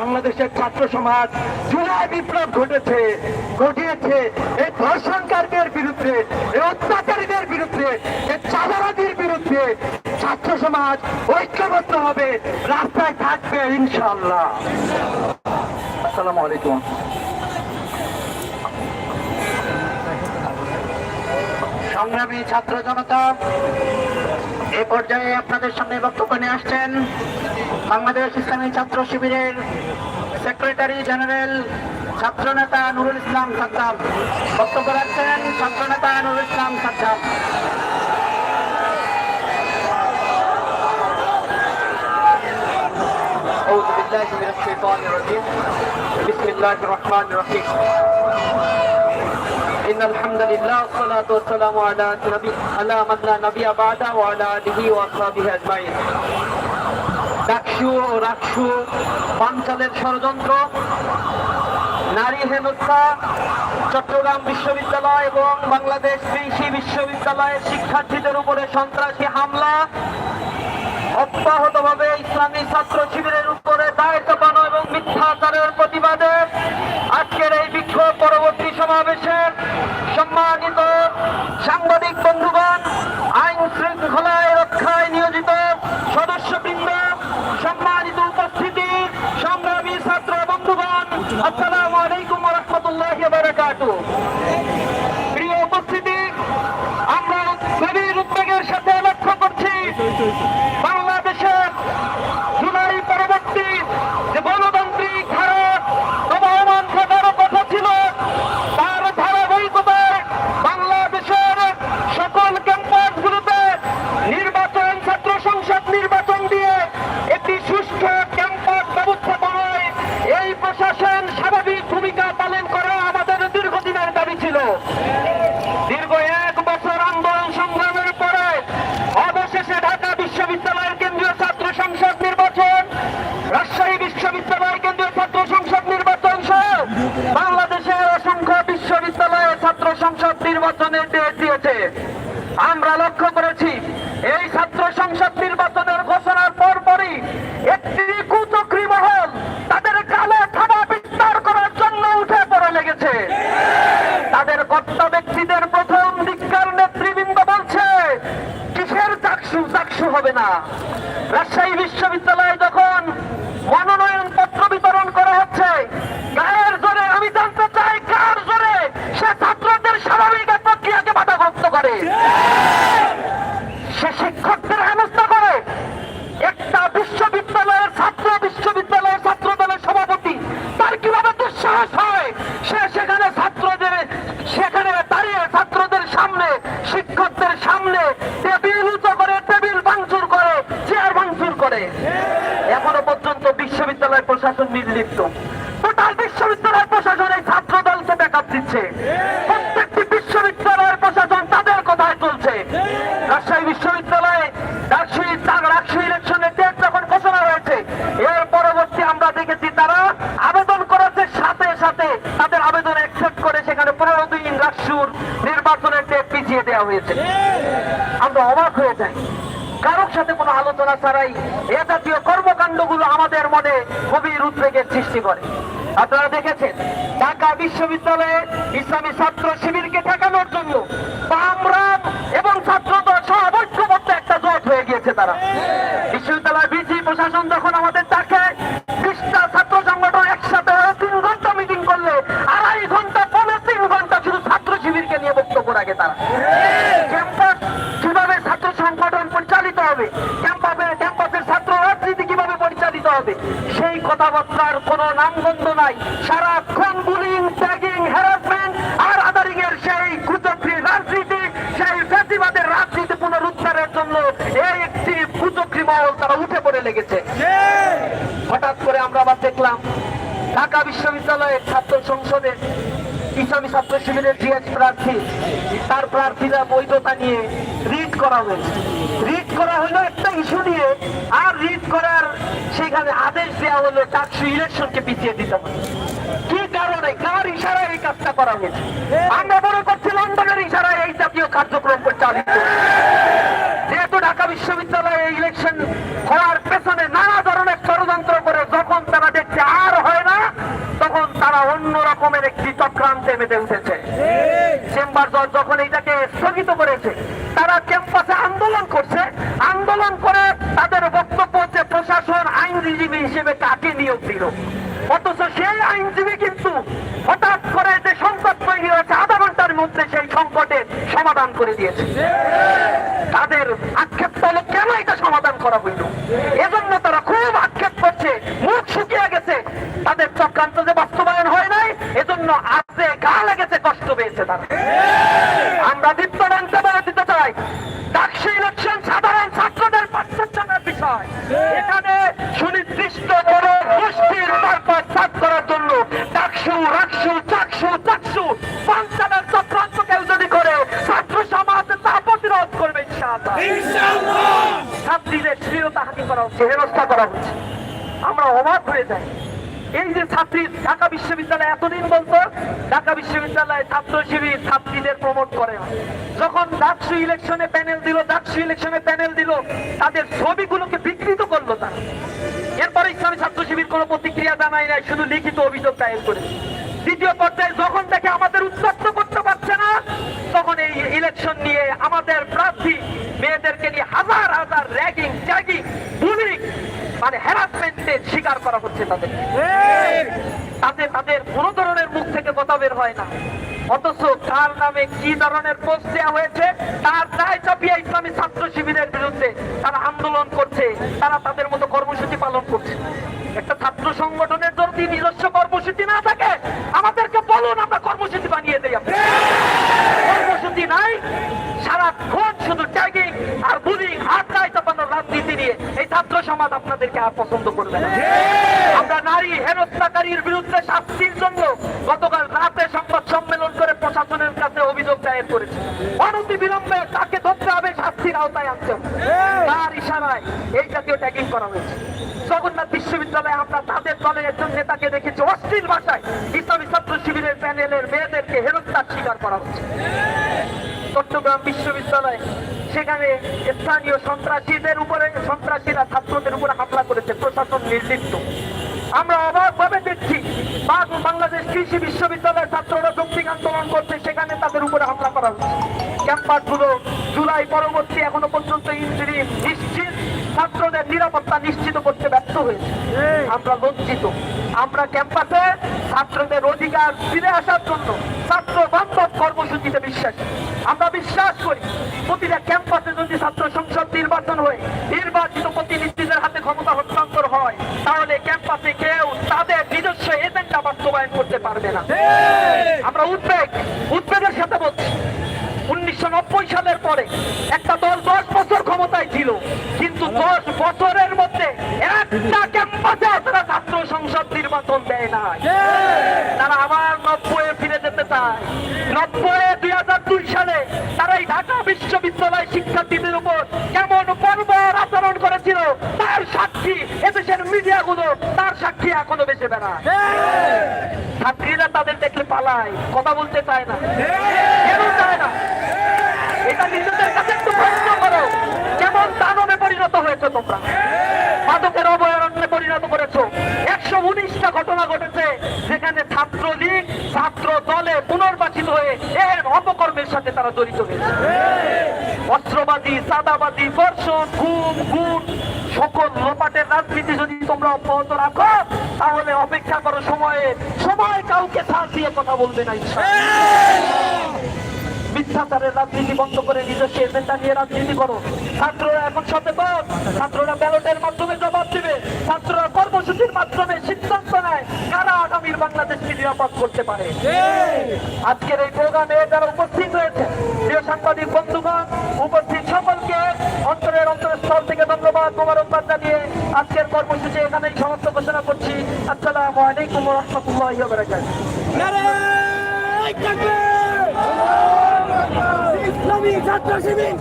বাংলাদেশের ছাত্র সমাজ জুলাই বিপ্লব ঘটেছে, ঘটিয়েছে। এই ধর্ষণকারীদের বিরুদ্ধে, এই অত্যাচারীদের বিরুদ্ধে, এই চাঁদাবাদীর বিরুদ্ধে ছাত্র সমাজ ঐক্যবদ্ধ হবে, রাস্তায় থাকবে ইনশাল্লাহ আসসালামু আলাইকুম। সংগ্রামী ছাত্র জনতা এই পর্যায়ে আপনাদের সামনে বক্তব্য নিয়ে আসছেন বাংলাদেশ ইসলামী ছাত্র শিবিরের সেক্রেটারি জেনারেল ছাত্রনেতা নুরুল ইসলাম সাদ্দাম বক্তব্য রাখছেন ছাত্রনেতা নুরুল ইসলাম সাদ্দাম أعوذ بالله من الشيطان الرجيم بسم الله الرحمن الرحيم إن الحمد لله والصلاة والسلام على نبي على من لا نبي بعده وعلى آله وأصحابه أجمعين ডাকসু ও রাকসু পাঞ্চালের ষড়যন্ত্র, নারী হেনস্থা, চট্টগ্রাম বিশ্ববিদ্যালয় এবং বাংলাদেশ কৃষি বিশ্ববিদ্যালয়ের শিক্ষার্থীদের উপরে সন্ত্রাসী হামলা, অব্যাহতভাবে ইসলামী ছাত্র শিবিরের উপরে দায় চাপানো এবং মিথ্যাচারের প্রতিবাদে আজকের এই বিক্ষোভ পরবর্তী সমাবেশের সম্মানিত সাংবাদিক বন্ধুগণ, আইন শৃঙ্খলায় রক্ষায় নিয়োজিত সদস্যবৃন্দ সম্মানিত উপস্থিতি সংগ্রামী ছাত্র বন্ধুগণ আসসালামু আলাইকুম রহমতুল্লাহ বারাকাতু প্রিয় উপস্থিতি আমরা গভীর উদ্বেগের সাথে লক্ষ্য করছি বাংলাদেশের জুলাই পরবর্তী যে গণতান্ত্রিক ভারত নবমান থাকার কথা ছিল তার ধারাবাহিকতায় বাংলাদেশের সকল ক্যাম্পাসগুলোতে নির্বাচন ছাত্র সংসদ নির্বাচন দিয়ে একটি সুষ্ঠু ক্যাম্পাস ব্যবস্থাপনায় এই প্রশাসন স্বাভাবিক ভূমিকা পালন করা আমাদের দীর্ঘদিনের দাবি ছিল দীর্ঘ এক বছর আন্দোলন সংগ্রামের পরে অবশেষে ঢাকা বিশ্ববিদ্যালয়ের কেন্দ্রীয় ছাত্র সংসদ নির্বাচন রাজশাহী বিশ্ববিদ্যালয় কেন্দ্রীয় ছাত্র সংসদ নির্বাচন সহ বাংলাদেশের অসংখ্য বিশ্ববিদ্যালয়ে ছাত্র সংসদ নির্বাচনের ডেট দিয়েছে আমরা লক্ষ্য করেছি এই ছাত্র সংসদ নির্বাচনের ঘোষণার পরপরই একটি কুচক্রী মহল তাদের কালো থাবা বিস্তার করার জন্য উঠে পড়ে লেগেছে তাদের কর্তা ব্যক্তিদের প্রথম দিককার নেতৃবৃন্দ বলছে কিসের চাকসু চাকসু হবে না রাজশাহী বিশ্ববিদ্যালয়ে যখন মনোনয়ন পত্র বিতরণ করা হচ্ছে গায়ের জোরে আমি জানতে চাই কার জোরে সে ছাত্রদের স্বাভাবিক এক প্রক্রিয়াকে বাধাগ্রস্ত করে সে শিক্ষকদের হেনস্থা করে একটা বিশ্ববিদ্যালয়ের ছাত্র বিশ্ববিদ্যালয়ের ছাত্র দলের সভাপতি তার কীভাবে দুঃসাহস হয় সে সেখানে ছাত্রদের সেখানে দাঁড়িয়ে ছাত্রদের সামনে শিক্ষকদের সামনে টেবিল উঁচু করে টেবিল ভাঙচুর করে চেয়ার ভাঙচুর করে এখনও পর্যন্ত বিশ্ববিদ্যালয় প্রশাসন নির্লিপ্ত টোটাল বিশ্ববিদ্যালয় প্রশাসন এই ছাত্র দলকে ব্যাকআপ দিচ্ছে। প্রত্যেকটি বিশ্ববিদ্যালয়ের প্রশাসন তাদের কথায় চলছে। রাজশাহী বিশ্ববিদ্যালয়ে রাজশাহী রাজশাহী ইলেকশনের ডেট যখন ঘোষণা হয়েছে, এর পরবর্তী আমরা দেখেছি তারা আবেদন করেছে সাথে সাথে তাদের আবেদন অ্যাকসেপ্ট করে সেখানে পনেরো দিন রাজশুর নির্বাচনের ডেট পিছিয়ে দেওয়া হয়েছে। আমরা অবাক হয়ে যাই। কারোর সাথে কোনো আলোচনা ছাড়াই এ জাতীয় কর্মকাণ্ডগুলো আমাদের মনে গভীর উদ্বেগের সৃষ্টি করে। আপনারা দেখেছেন, ঢাকা বিশ্ববিদ্যালয়ে ইসলামী ছাত্র শিবিরকে ঠেকানোর জন্য এবং ছাত্র সহ ঐক্যবদ্ধ একটা জোট হয়ে গিয়েছে তারা। বিশ্ববিদ্যালয়, বিসি, প্রশাসন যখন আমাদের ডাকে খ্রিস্টা ছাত্র সংগঠন একসাথে তিন ঘণ্টা মিটিং করলে আড়াই ঘণ্টা পনেরো তিন ঘণ্টা শুধু ছাত্র শিবিরকে নিয়ে বক্তব্য রাখে তারা। ক্যাম্পাস কীভাবে ছাত্র সংগঠন পরিচালিত হবে, ক্যাম্পাসে, ক্যাম্পাসের ছাত্র রাজনীতি কীভাবে পরিচালিত হবে কথাবার্তার কোনো নামগন্ধ নাই। সারাক্ষণ বুলিং ট্যাগিং হ্যারাসমেন্ট আর আদারিং এর সেই কুচক্রী রাজনীতি, সেই ফ্যাসিবাদের রাজনীতি পুনরুদ্ধারের জন্য এই একটি কুচক্রী মহল তারা উঠে পড়ে লেগেছে। হঠাৎ করে আমরা আবার দেখলাম, ঢাকা বিশ্ববিদ্যালয়ের ছাত্র সংসদে ইসলামী ছাত্র শিবিরের জিএস প্রার্থী, তার প্রার্থীরা বৈধতা নিয়ে রিট করা হয়েছে। করা হলো একটা ইস্যু নিয়ে আর রিট করার সেখানে আদেশ দেওয়া হলো চাকসু ইলেকশনকে পিছিয়ে দিতে হবে। কি কারণে? কার ইশারায় এই কাজটা করা হয়েছে? আমরা মনে করছি লন্ডনের ইশারায় এই জাতীয় কার্যক্রম হচ্ছে। যেহেতু ঢাকা বিশ্ববিদ্যালয়ে ইলেকশন হওয়ার পেছনে নানা ধরনের ষড়যন্ত্র করে যখন তারা দেখছে আর হয় না, তখন তারা রকমের একটি চক্রান্তে মেতে উঠেছে। জজ যখন এইটাকে স্থগিত করেছে, তারা ক্যাম্পাসে আন্দোলন করছে। আন্দোলন করে তাদের বক্তব্য হচ্ছে, প্রশাসন আইনজীবী হিসেবে কাকে নিয়োগ দিল? অথচ সেই আইনজীবী কিন্তু হঠাৎ করে যে সংকট তৈরি হয়েছে, আধা ঘণ্টার মধ্যে সেই সংকটের সমাধান করে দিয়েছে। তাদের আক্ষেপ হলো কেন এটা সমাধান করা হইল? এজন্য তারা করা হচ্ছে। আমরা অবাক হয়ে যাই। এই যে ছাত্রী ঢাকা বিশ্ববিদ্যালয় এতদিন বলতো, ঢাকা বিশ্ববিদ্যালয়ে ছাত্র শিবির ছাত্রীদের প্রমোট করে। যখন ডাকসু ইলেকশনে প্যানেল দিল, ডাকসু ইলেকশনে প্যানেল দিল, তাদের ছবিগুলোকে বিকৃত করল তারা। এরপরে ইসলামী ছাত্র শিবির কোনো প্রতিক্রিয়া জানায় নাই, শুধু লিখিত অভিযোগ দায়ের করে দ্বিতীয় পর্যায়ে যখন দেখে আমাদের উত্তপ্ত করতে পারছে না, তখন এই ইলেকশন নিয়ে আমাদের প্রার্থী মেয়েদেরকে নিয়ে হাজার হাজার র্যাগিং ট্যাগিং মানে হ্যারাসমেন্টের শিকার করা হচ্ছে তাদের। তাদের তাদের কোন ধরনের মুখ থেকে কথা বের হয় না। অথচ কার নামে কি ধরনের পোস্ট দেওয়া হয়েছে তার দায় চাপিয়ে ইসলামী ছাত্র শিবিরের বিরুদ্ধে তারা আন্দোলন করছে তারা তাদের মতো কর্মসূচি পালন করছে। একটা ছাত্র সংগঠনের যদি নিজস্ব কর্মসূচি না থাকে আমাদেরকে বলুন আমরা কর্মসূচি বানিয়ে দেই কর্মসূচি নাই সারাক্ষণ শুধু ট্যাগিং আর বুলিং হাত চাপানোর নিয়ে এই ছাত্র সমাজ আপনাদেরকে আর পছন্দ করবে না। আমরা নারী হেনস্থাকারীর বিরুদ্ধে শাস্তির জন্য গতকাল রাতে সংবাদ সম্মেলন করে প্রশাসনের কাছে অভিযোগ দায়ের করেছি। অনতি বিলম্বে তাকে ধরতে হবে শাস্তির আওতায় আনতে। তার ইশারায় এই জাতীয় ট্যাগিং করা হয়েছে। জগন্নাথ বিশ্ববিদ্যালয়ে আমরা তাদের দলের একজন নেতাকে দেখেছি। অশ্লীল ভাষায় ইসলামী ছাত্র শিবিরের প্যানেলের মেয়েদেরকে হেনস্থার শিকার করা হচ্ছে চট্টগ্রাম বিশ্ববিদ্যালয়। সেখানে স্থানীয় সন্ত্রাসীদের উপরে, সন্ত্রাসীরা ছাত্রদের উপরে হামলা করেছে, প্রশাসন নির্লিপ্ত। আমরা অবাক ভাবে দেখছি বাংলাদেশ কৃষি বিশ্ববিদ্যালয়ের ছাত্ররা যৌক্তিক আন্দোলন করছে, সেখানে তাদের উপরে হামলা করা হচ্ছে। ক্যাম্পাসগুলো জুলাই পরবর্তী এখনও পর্যন্ত ইঞ্জিনিয়ারিং নিশ্চিত ছাত্রদের নিরাপত্তা নিশ্চিত করতে ব্যর্থ হয়েছে। আমরা লজ্জিত। আমরা ক্যাম্পাসে ছাত্রদের অধিকার ফিরে আসার জন্য ছাত্র বান্ধব কর্মসূচিতে বিশ্বাসী। আমরা বিশ্বাস করি প্রতিটা ক্যাম্পাসে যদি ছাত্র সংসদ নির্বাচন হয়ে নির্বাচিত প্রতিনিধিদের হাতে ক্ষমতা হস্তান্তর হয় তাহলে ক্যাম্পাসে কেউ তাদের নিজস্ব এজেন্ডা বাস্তবায়ন করতে পারবে না। আমরা উদ্বেগ উদ্বেগের সাথে বলছি উনিশশো নব্বই সালের পরে একটা দল দশ বছর ক্ষমতায় ছিল কিন্তু দশ বছরের মধ্যে একটা ক্যাম্পাসে তারা ছাত্র সংসদ নির্বাচন দেয় না তারা আবার কেমন ছাত্রীরা তাদের দেখলে পালায়, কথা বলতে চায় না, কেন চায় না? এটা নিজেদের কাছে একটু প্রশ্ন করো, কেমন দানবে পরিণত হয়েছে তোমরা? মাদকের অভয়ারণ্যে পরিণত করেছ। একশো উনিশটা ঘটনা ঘটেছে, যেখানে ছাত্রলীগ ছাত্র দলে পুনর্বাচিত হয়ে এর অপকর্মের সাথে তারা জড়িত হয়েছে। অস্ত্রবাদী সাদাবাদী বর্ষণ গুম গুণ সকল লোপাটের রাজনীতি যদি তোমরা অব্যাহত রাখো, তাহলে অপেক্ষা করো সময়ে। সময় কাউকে ছাড় কথা বলবে না। মিথ্যাচারের রাজনীতি বন্ধ করে নিজস্ব এজেন্ডা নিয়ে রাজনীতি করো। ছাত্ররা এখন সচেতন। ছাত্ররা ব্যালটের মাধ্যমে দিবে ছাত্ররা কর্মসূচির মাধ্যমে সিদ্ধান্ত নেয় কারা আগামীর বাংলাদেশকে নিরাপদ করতে পারে। আজকের এই প্রোগ্রামে যারা উপস্থিত হয়েছে প্রিয় সাংবাদিক বন্ধুগণ উপস্থিত সকলকে অন্তরের অন্তরস্থল থেকে ধন্যবাদ মোবারকবাদ জানিয়ে আজকের কর্মসূচি এখানেই সমাপ্ত ঘোষণা করছি। আসসালামু আলাইকুম রহমতুল্লাহ! ইসলামী ছাত্র শিবির!